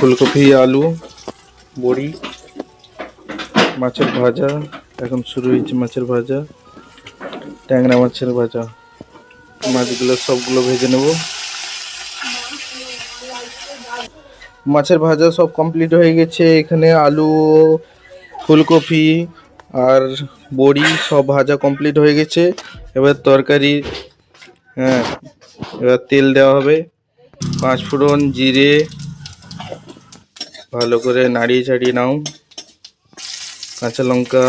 ফুলকপি, আলু, বড়ি, মাছের ভাজা, এখন শুরু হয়েছে মাছের ভাজা, ট্যাংরা মাছের ভাজা। মাছগুলো সবগুলো ভেজে নেব। মাছের ভাজা সব কমপ্লিট হয়ে গেছে। এখানে আলু, ফুলকপি আর বড়ি সব ভাজা কমপ্লিট হয়ে গেছে। এবার তরকারি হ্যাঁ এবার তেল দেওয়া হবে। পাঁচ ফোড়ন জিরে ভালো করে নাড়িয়ে চাড়িয়ে নাও। কাঁচা লঙ্কা।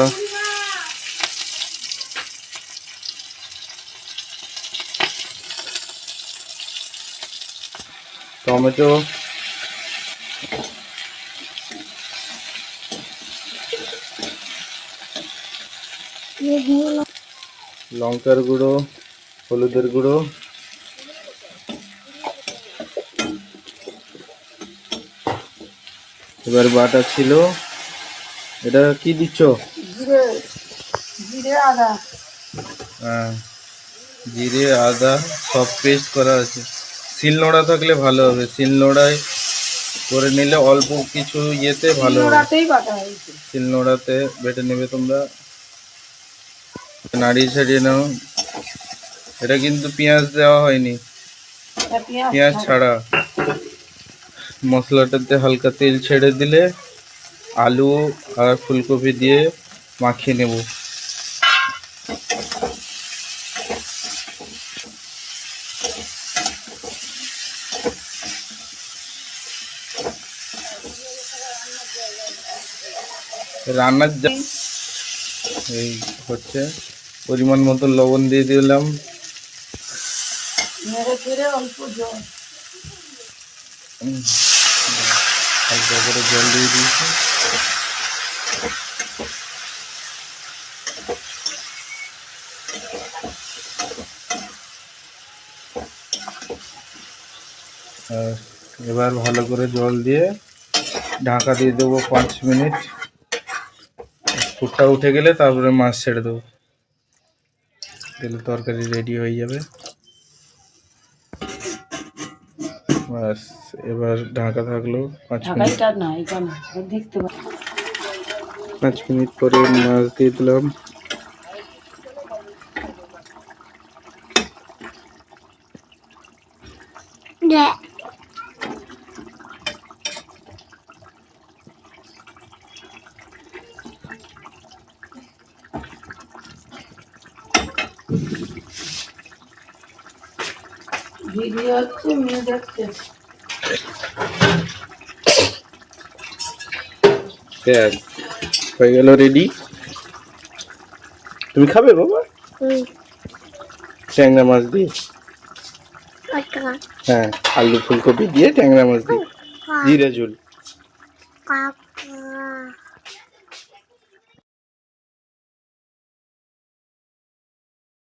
টমেটো। লঙ্কার গুঁড়ো হলুদের গুঁড়ো। এবার বাটা ছিল। এটা কি দিচ্ছ? জিরে। জিরে আদা। হ্যাঁ জিরে আদা সব পেস্ট করা আছে। শিলনোড়া থাকলে ভালো হবে। শিলনোড়ায় করে নিলে অল্প কিছু ইয়েতে ভালো হবে। শিলনোড়াতে বেটে নেবে তোমরা। নাড়িয়ে ছাড়িয়ে নাও। এটা কিন্তু পেঁয়াজ দেওয়া হয়নি। পেঁয়াজ ছাড়া। মশলাটাতে হালকা তেল ছেড়ে দিলে আলু আর ফুলকপি দিয়ে মাখিয়ে নেব। রান্নার যা এই হচ্ছে পরিমাণ মতো লবণ দিয়ে দিলাম। অল্প জল। হালকা করে জল দিয়ে দিয়েছি আর এবার ভালো করে জল দিয়ে ঢাকা দিয়ে দেবো পাঁচ মিনিট। ফুটটা উঠে গেলে তারপরে মাছ ছেড়ে দেবো। তাহলে তরকারি রেডি হয়ে যাবে। ব্যাস এবার ঢাকা থাকল পাঁচ মিনিট। দেখতে পাঁচ মিনিট পরে মাছ দিয়ে দিলাম। ভিডিও হচ্ছে মেয়ে দেখছে ব্যাস হয়ে গেল রেডি তুমি খাবে বাবা? ট্যাংরা মাছ দিয়ে? হ্যাঁ আলু ফুলকপি দিয়ে ট্যাংরা মাছ দিয়ে। জিরে ঝোল। কাপ